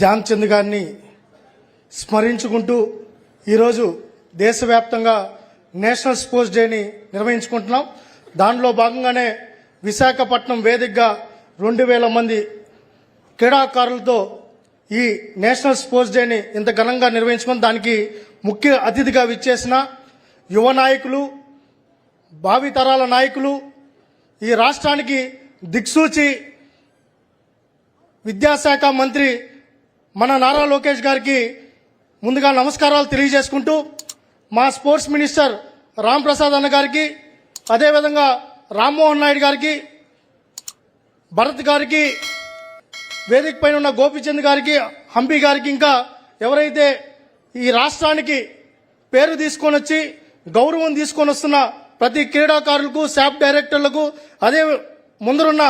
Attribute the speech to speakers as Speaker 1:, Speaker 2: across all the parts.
Speaker 1: ధ్యాన్ చంద్ గారిని స్మరించుకుంటూ ఈరోజు దేశవ్యాప్తంగా నేషనల్ స్పోర్ట్స్ డేని నిర్వహించుకుంటున్నాం. దానిలో భాగంగానే విశాఖపట్నం వేదికగా రెండు వేల మంది క్రీడాకారులతో ఈ నేషనల్ స్పోర్ట్స్ డేని ఇంత ఘనంగా నిర్వహించుకుని దానికి ముఖ్య అతిథిగా విచ్చేసిన యువ నాయకులు భావితరాల నాయకులు ఈ రాష్ట్రానికి దిక్సూచి విద్యాశాఖ మంత్రి మన నారా లోకేష్ గారికి ముందుగా నమస్కారాలు తెలియజేసుకుంటూ మా స్పోర్ట్స్ మినిస్టర్ రామ్ ప్రసాద్ అన్న గారికి అదేవిధంగా రామ్మోహన్ నాయుడు గారికి భరత్ గారికి వేదిక పైన ఉన్న గోపిచంద్ గారికి హంపి గారికి ఇంకా ఎవరైతే ఈ రాష్ట్రానికి పేరు తీసుకొని వచ్చి గౌరవం తీసుకొని వస్తున్న ప్రతి క్రీడాకారులకు శాప్ డైరెక్టర్లకు అదే ముందరున్న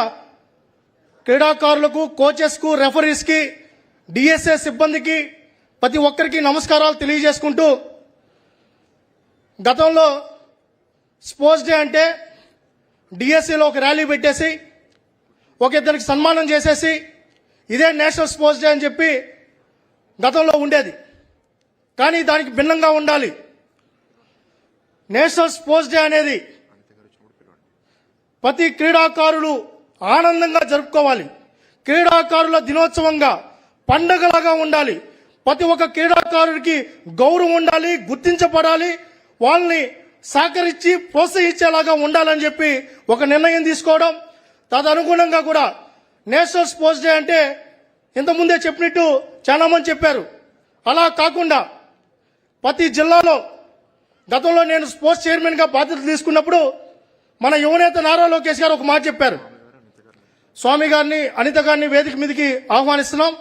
Speaker 1: క్రీడాకారులకు కోచెస్కు రెఫరీస్కి డిఎస్ఏ సిబ్బందికి ప్రతి ఒక్కరికి నమస్కారాలు తెలియజేసుకుంటూ గతంలో స్పోర్ట్స్ డే అంటే డిఎస్సిలో ఒక ర్యాలీ పెట్టేసి ఒక ఇద్దరికి సన్మానం చేసేసి ఇదే నేషనల్ స్పోర్ట్స్ డే అని చెప్పి గతంలో ఉండేది. కానీ దానికి భిన్నంగా ఉండాలి. నేషనల్ స్పోర్ట్స్ డే అనేది ప్రతి క్రీడాకారులు ఆనందంగా జరుపుకోవాలి. క్రీడాకారుల దినోత్సవంగా పండగలాగా ఉండాలి. ప్రతి ఒక్క క్రీడాకారుడికి గౌరవం ఉండాలి గుర్తించబడాలి వాళ్ళని సహకరించి ప్రోత్సహించేలాగా ఉండాలని చెప్పి ఒక నిర్ణయం తీసుకోవడం. తదనుగుణంగా కూడా నేషనల్ స్పోర్ట్స్ డే అంటే ఇంతకుముందే చెప్పినట్టు చాలా మంది చెప్పారు. అలా కాకుండా ప్రతి జిల్లాలో గతంలో నేను స్పోర్ట్స్ చైర్మన్గా బాధ్యత తీసుకున్నప్పుడు మన యువనేత నారా లోకేష్ గారు ఒక మాట చెప్పారు. స్వామి గారిని అనిత గారిని వేదిక మీదకి ఆహ్వానిస్తున్నాం.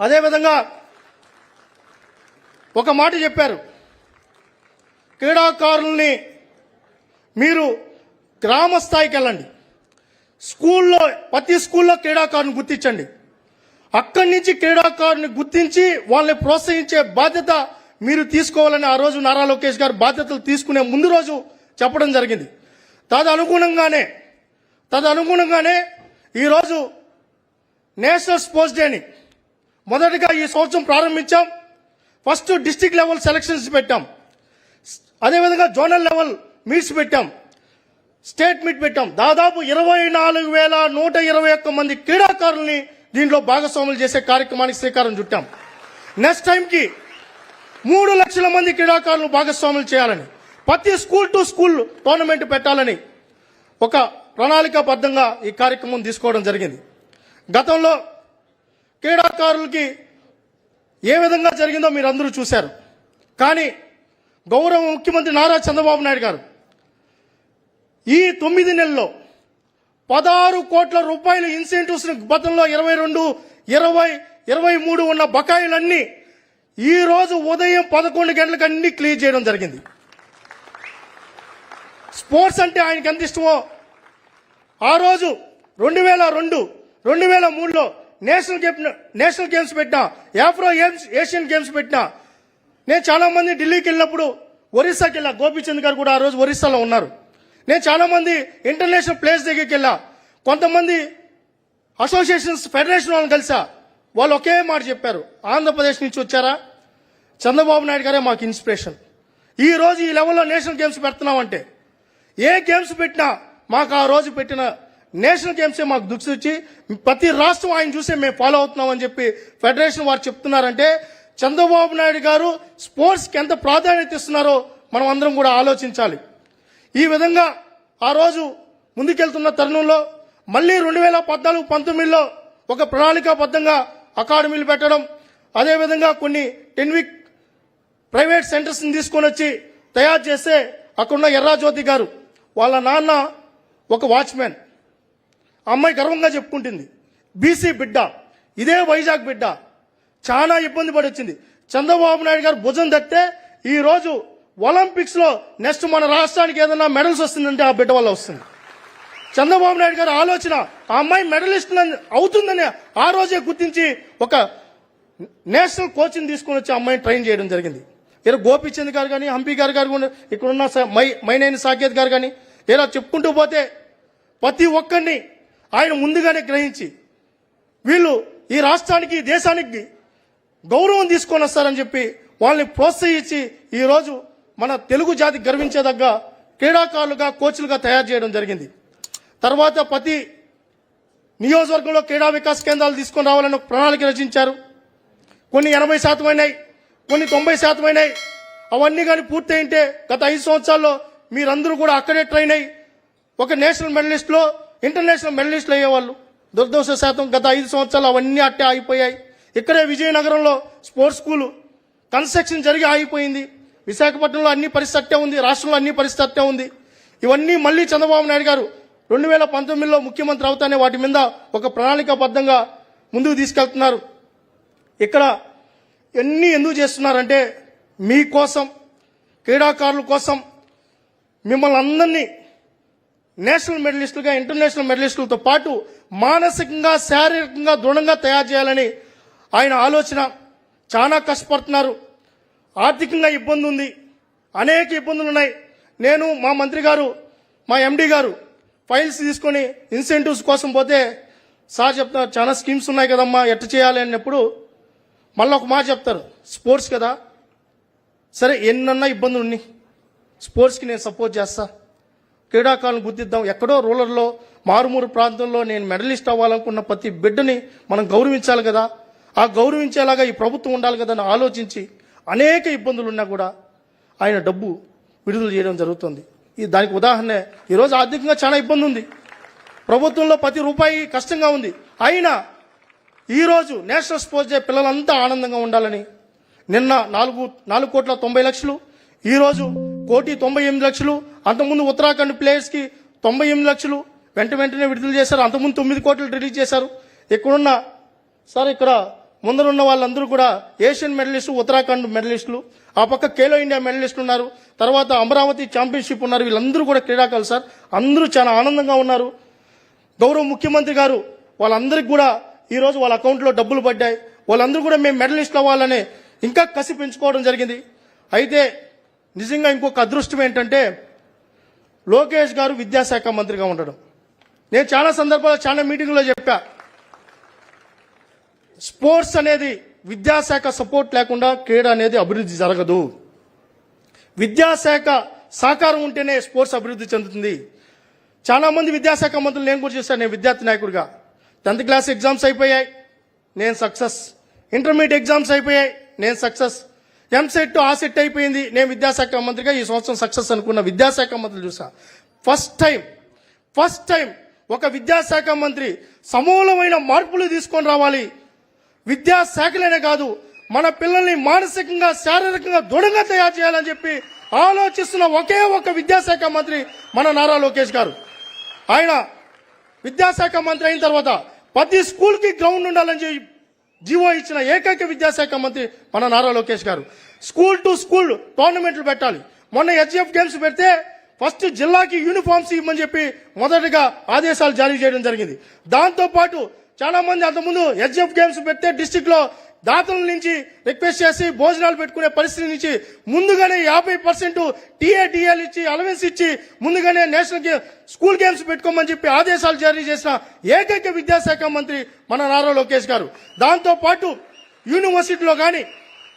Speaker 1: అదేవిధంగా ఒక మాట చెప్పారు. క్రీడాకారుల్ని మీరు గ్రామ స్థాయికి వెళ్ళండి. స్కూల్లో ప్రతి స్కూల్లో క్రీడాకారుని గుర్తించండి. అక్కడి నుంచి క్రీడాకారుని గుర్తించి వాళ్ళని ప్రోత్సహించే బాధ్యత మీరు తీసుకోవాలని ఆ రోజు నారా లోకేష్ గారు బాధ్యతలు తీసుకునే ముందు రోజు చెప్పడం జరిగింది. తదనుగుణంగానే తదనుగుణంగానే ఈరోజు నేషనల్ స్పోర్ట్స్ డేని మొదటగా ఈ సంవత్సరం ప్రారంభించాం. ఫస్ట్ డిస్టిక్ లెవెల్ సెలక్షన్స్ పెట్టాం. అదేవిధంగా జోనల్ లెవెల్ మీట్స్ పెట్టాం. స్టేట్ మీట్ పెట్టాం. దాదాపు ఇరవై నాలుగు వేల నూట ఇరవై ఒక్క మంది క్రీడాకారుల్ని దీంట్లో భాగస్వాములు చేసే కార్యక్రమానికి శ్రీకారం చుట్టాం. నెక్స్ట్ టైంకి మూడు లక్షల మంది క్రీడాకారులను భాగస్వాములు చేయాలని ప్రతి స్కూల్ టు స్కూల్ టోర్నమెంట్ పెట్టాలని ఒక ప్రణాళికాబద్ధంగా ఈ కార్యక్రమం తీసుకోవడం జరిగింది. గతంలో క్రీడాకారులకి ఏ విధంగా జరిగిందో మీరు అందరూ చూశారు. కానీ గౌరవ ముఖ్యమంత్రి నారా చంద్రబాబు నాయుడు గారు ఈ తొమ్మిది నెలల్లో పదహారు కోట్ల రూపాయల ఇన్సెంటివ్స్ గతంలో ఇరవై రెండు ఇరవై ఇరవై మూడు ఉన్న బకాయిలన్నీ ఈ రోజు ఉదయం పదకొండు గంటలకు అన్ని క్లియర్ చేయడం జరిగింది. స్పోర్ట్స్ అంటే ఆయనకి ఎంత ఇష్టమో ఆ రోజు రెండు వేల రెండు రెండు వేల మూడులో నేషనల్ గేమ్ నేషనల్ గేమ్స్ పెట్టినా యాఫ్రో గేమ్స్ ఏషియన్ గేమ్స్ పెట్టినా. నేను చాలా మంది ఢిల్లీకి వెళ్ళినప్పుడు ఒరిస్సాకి వెళ్ళా. గోపీచంద్ గారు కూడా ఆ రోజు ఒరిస్సాలో ఉన్నారు. నేను చాలా మంది ఇంటర్నేషనల్ ప్లేస్ దగ్గరికి వెళ్ళా. కొంతమంది అసోసియేషన్స్ ఫెడరేషన్ వాళ్ళని కలిసా. వాళ్ళు ఒకే మాట చెప్పారు. ఆంధ్రప్రదేశ్ నుంచి వచ్చారా? చంద్రబాబు నాయుడు గారే మాకు ఇన్స్పిరేషన్. ఈ రోజు ఈ లెవెల్లో నేషనల్ గేమ్స్ పెడుతున్నామంటే ఏ గేమ్స్ పెట్టినా మాకు ఆ రోజు పెట్టిన నేషనల్ గేమ్సే మాకు దుక్సొచ్చి ప్రతి రాష్ట్రం ఆయన చూసే మేము ఫాలో అవుతున్నామని చెప్పి ఫెడరేషన్ వారు చెప్తున్నారంటే చంద్రబాబు నాయుడు గారు స్పోర్ట్స్కి ఎంత ప్రాధాన్యత ఇస్తున్నారో మనం అందరం కూడా ఆలోచించాలి. ఈ విధంగా ఆ రోజు ముందుకెళ్తున్న తరుణంలో మళ్ళీ రెండు వేల పద్నాలుగు పంతొమ్మిదిలో ఒక ప్రణాళికాబద్ధంగా అకాడమీలు పెట్టడం అదేవిధంగా కొన్ని టెన్ వీక్ ప్రైవేట్ సెంటర్స్ని తీసుకొని వచ్చి తయారు చేస్తే అక్కడున్న ఎర్రాజ్యోతి గారు వాళ్ళ నాన్న ఒక వాచ్మెన్. అమ్మాయి గర్వంగా చెప్పుకుంటుంది. బీసీ బిడ్డ ఇదే వైజాగ్ బిడ్డ. చాలా ఇబ్బంది పడి వచ్చింది చంద్రబాబు నాయుడు గారు భుజం తట్టే ఈరోజు ఒలింపిక్స్లో నెక్స్ట్ మన రాష్ట్రానికి ఏదైనా మెడల్స్ వస్తుందంటే ఆ బిడ్డ వల్ల వస్తుంది. చంద్రబాబు నాయుడు గారి ఆలోచన ఆ అమ్మాయి మెడలిస్ట్ అవుతుందని ఆ రోజే గుర్తించి ఒక నేషనల్ కోచింగ్ తీసుకొని వచ్చి ఆ అమ్మాయిని ట్రైన్ చేయడం జరిగింది. ఇలా గోపిచంద్ గారు కానీ హంపి గారు గారు ఇక్కడున్న స- మై మైనేని సాకేత్ గారు కానీ ఇలా చెప్పుకుంటూ పోతే ప్రతి ఒక్కరిని ఆయన ముందుగానే గ్రహించి వీళ్ళు ఈ రాష్ట్రానికి ఈ దేశానికి గౌరవం తీసుకొని వస్తారని చెప్పి వాళ్ళని ప్రోత్సహించి ఈరోజు మన తెలుగు జాతి గర్వించేదగ్గ క్రీడాకారులుగా కోచ్లుగా తయారు చేయడం జరిగింది. తర్వాత ప్రతి నియోజకవర్గంలో క్రీడా వికాస్ కేంద్రాలు తీసుకొని రావాలని ఒక ప్రణాళిక రచించారు. కొన్ని ఎనభై శాతం అయినాయి కొన్ని తొంభై శాతం అయినాయి. అవన్నీ కానీ పూర్తయింటే గత ఐదు సంవత్సరాల్లో మీరందరూ కూడా అక్కడే ట్రైన్ అయ్యి ఒక నేషనల్ మెడలిస్ట్లో ఇంటర్నేషనల్ మెడలిస్టులు అయ్యేవాళ్ళు. దుర్దోష శాతం గత ఐదు సంవత్సరాలు అవన్నీ అట్టే ఆగిపోయాయి. ఇక్కడే విజయనగరంలో స్పోర్ట్స్ స్కూలు కన్స్ట్రక్షన్ జరిగి ఆగిపోయింది. విశాఖపట్నంలో అన్ని పరిస్థితి అట్టే ఉంది. రాష్ట్రంలో అన్ని పరిస్థితి అట్టే ఉంది. ఇవన్నీ మళ్ళీ చంద్రబాబు నాయుడు గారు రెండు వేల పంతొమ్మిదిలో ముఖ్యమంత్రి అవుతానే వాటి మీద ఒక ప్రణాళికాబద్ధంగా ముందుకు తీసుకెళ్తున్నారు. ఇక్కడ ఎన్ని ఎందుకు చేస్తున్నారంటే మీకోసం క్రీడాకారుల కోసం మిమ్మల్ని అందరినీ నేషనల్ మెడలిస్టులుగా ఇంటర్నేషనల్ మెడలిస్టులతో పాటు మానసికంగా శారీరకంగా దృఢంగా తయారు చేయాలని ఆయన ఆలోచన చాలా కష్టపడుతున్నారు. ఆర్థికంగా ఇబ్బంది ఉంది. అనేక ఇబ్బందులు ఉన్నాయి. నేను మా మంత్రి గారు మా ఎండి గారు ఫైల్స్ తీసుకొని ఇన్సెంటివ్స్ కోసం పోతే సార్ చెప్తారు చాలా స్కీమ్స్ ఉన్నాయి కదమ్మా ఎట్ట చేయాలి? అన్నప్పుడు మళ్ళీ ఒక మాట చెప్తారు స్పోర్ట్స్ కదా. సరే ఎన్నన్నా ఇబ్బందులు ఉన్నాయి. స్పోర్ట్స్కి నేను సపోర్ట్ చేస్తాను క్రీడాకారులను గుర్తిద్దాం. ఎక్కడో రూరల్లో మారుమూరు ప్రాంతంలో నేను మెడలిస్ట్ అవ్వాలనుకున్న ప్రతి బిడ్డని మనం గౌరవించాలి కదా. ఆ గౌరవించేలాగా ఈ ప్రభుత్వం ఉండాలి కదా అని ఆలోచించి అనేక ఇబ్బందులు ఉన్నా కూడా ఆయన డబ్బు విడుదల చేయడం జరుగుతుంది. ఈ దానికి ఉదాహరణ ఈరోజు ఆర్థికంగా చాలా ఇబ్బంది ఉంది. ప్రభుత్వంలో ప్రతి రూపాయి కష్టంగా ఉంది. అయినా ఈరోజు నేషనల్ స్పోర్ట్స్ డే పిల్లలంతా ఆనందంగా ఉండాలని నిన్న నాలుగు నాలుగు కోట్ల తొంభై లక్షలు ఈరోజు కోటి తొంభై ఎనిమిది లక్షలు. అంతకుముందు ఉత్తరాఖండ్ ప్లేయర్స్కి తొంభై ఎనిమిది లక్షలు. వెంట వెంటనే విడుదల చేశారు. అంతకుముందు తొమ్మిది కోట్లు రిలీజ్ చేశారు. ఇక్కడున్న సార్ ఇక్కడ ముందరున్న వాళ్ళందరూ కూడా ఏషియన్ మెడలిస్టు ఉత్తరాఖండ్ మెడలిస్టులు. ఆ పక్క ఖేలో ఇండియా మెడలిస్టులు ఉన్నారు. తర్వాత అమరావతి ఛాంపియన్షిప్ ఉన్నారు. వీళ్ళందరూ కూడా క్రీడాకారులు సార్. అందరూ చాలా ఆనందంగా ఉన్నారు. గౌరవ ముఖ్యమంత్రి గారు వాళ్ళందరికీ కూడా ఈరోజు వాళ్ళ అకౌంట్లో డబ్బులు పడ్డాయి. వాళ్ళందరూ కూడా మేము మెడలిస్ట్ అవ్వాలని ఇంకా కసి పెంచుకోవడం జరిగింది. అయితే నిజంగా ఇంకొక అదృష్టం ఏంటంటే లోకేష్ గారు విద్యాశాఖ మంత్రిగా ఉండడం. నేను చాలా సందర్భాల్లో చాలా మీటింగ్లో చెప్పా. స్పోర్ట్స్ అనేది విద్యాశాఖ సపోర్ట్ లేకుండా క్రీడ అనేది అభివృద్ధి జరగదు. విద్యాశాఖ సహకారం ఉంటేనే స్పోర్ట్స్ అభివృద్ధి చెందుతుంది. చాలా మంది విద్యాశాఖ మంత్రులు నేను కూడా చూశాను నేను విద్యార్థి నాయకుడిగా. టెన్త్ క్లాస్ ఎగ్జామ్స్ అయిపోయాయి నేను సక్సెస్. ఇంటర్మీడియట్ ఎగ్జామ్స్ అయిపోయాయి నేను సక్సెస్. ఎంసెట్ ఆ సెట్ అయిపోయింది. నేను విద్యాశాఖ మంత్రిగా ఈ సంవత్సరం సక్సెస్ అనుకున్న విద్యాశాఖ మంత్రులు చూసా. ఫస్ట్ టైం ఫస్ట్ టైం ఒక విద్యాశాఖ మంత్రి సమూలమైన మార్పులు తీసుకొని రావాలి. విద్యాశాఖలనే కాదు మన పిల్లల్ని మానసికంగా శారీరకంగా దృఢంగా తయారు చేయాలని చెప్పి ఆలోచిస్తున్న ఒకే ఒక విద్యాశాఖ మంత్రి మన నారా లోకేష్ గారు. ఆయన విద్యాశాఖ మంత్రి అయిన తర్వాత ప్రతి స్కూల్కి గ్రౌండ్ ఉండాలని చెప్పి జీవో ఇచ్చిన ఏకైక విద్యాశాఖ మంత్రి మన నారా లోకేష్ గారు. స్కూల్ టు స్కూల్ టోర్నమెంట్లు పెట్టాలి. మొన్న హెచ్ఎఫ్ గేమ్స్ పెడితే ఫస్ట్ జిల్లాకి యూనిఫామ్స్ ఇవ్వమని చెప్పి మొదటగా ఆదేశాలు జారీ చేయడం జరిగింది. దాంతోపాటు చాలా మంది అంతకుముందు హెచ్ఎఫ్ గేమ్స్ పెడితే డిస్టిక్లో దాతల నుంచి రిక్వెస్ట్ చేసి భోజనాలు పెట్టుకునే పరిస్థితి నుంచి ముందుగానే యాభై పర్సెంట్ టీఏటీఎల్ ఇచ్చి అలవెన్స్ ఇచ్చి ముందుగానే నేషనల్ గేమ్ స్కూల్ గేమ్స్ పెట్టుకోమని చెప్పి ఆదేశాలు జారీ చేసిన ఏకైక విద్యాశాఖ మంత్రి మన నారా లోకేష్ గారు. దాంతో పాటు యూనివర్సిటీలో కానీ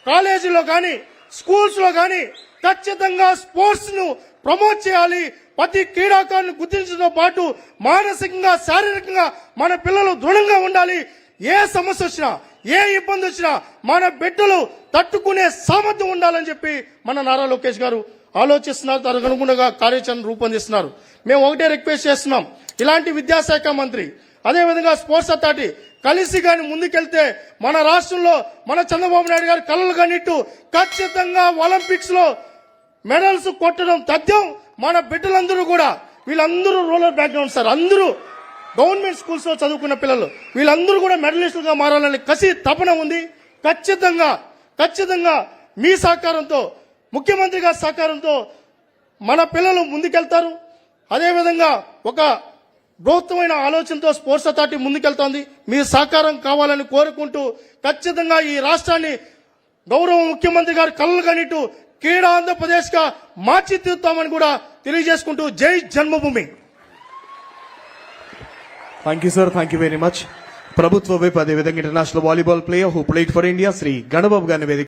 Speaker 1: కాలేజీలో కానీ స్కూల్స్లో కానీ ఖచ్చితంగా స్పోర్ట్స్ను ప్రమోట్ చేయాలి. ప్రతి క్రీడాకారుని గుర్తించడంతో పాటు మానసికంగా శారీరకంగా మన పిల్లలు దృఢంగా ఉండాలి. ఏ సమస్య వచ్చినా ఏ ఇబ్బంది వచ్చినా మన బిడ్డలు తట్టుకునే సామర్థ్యం ఉండాలని చెప్పి మన నారా లోకేష్ గారు ఆలోచిస్తున్నారు. దానికి అనుగుణంగా కార్యాచరణ రూపొందిస్తున్నారు. మేము ఒకటే రిక్వెస్ట్ చేస్తున్నాం. ఇలాంటి విద్యాశాఖ మంత్రి అదేవిధంగా స్పోర్ట్స్ అథారిటీ కలిసి కానీ ముందుకెళ్తే మన రాష్ట్రంలో మన చంద్రబాబు నాయుడు గారు కలలు కనిట్టు ఖచ్చితంగా ఒలింపిక్స్లో మెడల్స్ కొట్టడం తథ్యం మన బిడ్డలందరూ కూడా. వీళ్ళందరూ రూరల్ బ్యాక్గ్రౌండ్ సార్. అందరూ గవర్నమెంట్ స్కూల్స్లో చదువుకున్న పిల్లలు వీళ్ళందరూ కూడా మెడలిస్టులుగా మారాలని కసి తపన ఉంది. ఖచ్చితంగా ఖచ్చితంగా మీ సహకారంతో ముఖ్యమంత్రి గారి సహకారంతో మన పిల్లలు ముందుకెళ్తారు. అదేవిధంగా ఒక ప్రభుత్వమైన ఆలోచనతో స్పోర్ట్స్ అథారిటీ ముందుకెళ్తోంది. మీ సహకారం కావాలని కోరుకుంటూ ఖచ్చితంగా ఈ రాష్ట్రాన్ని గౌరవ ముఖ్యమంత్రి గారు కళ్ళు కనిట్టు క్రీడా ఆంధ్రప్రదేశ్గా మార్చి తీరుతామని కూడా తెలియజేసుకుంటూ జై Janmabhoomi.
Speaker 2: Thank you sir thank you very much ప్రభుత్వ వైపు అదేవిధంగా international volleyball player who played for India Shri Ganababu గారిని వేదిక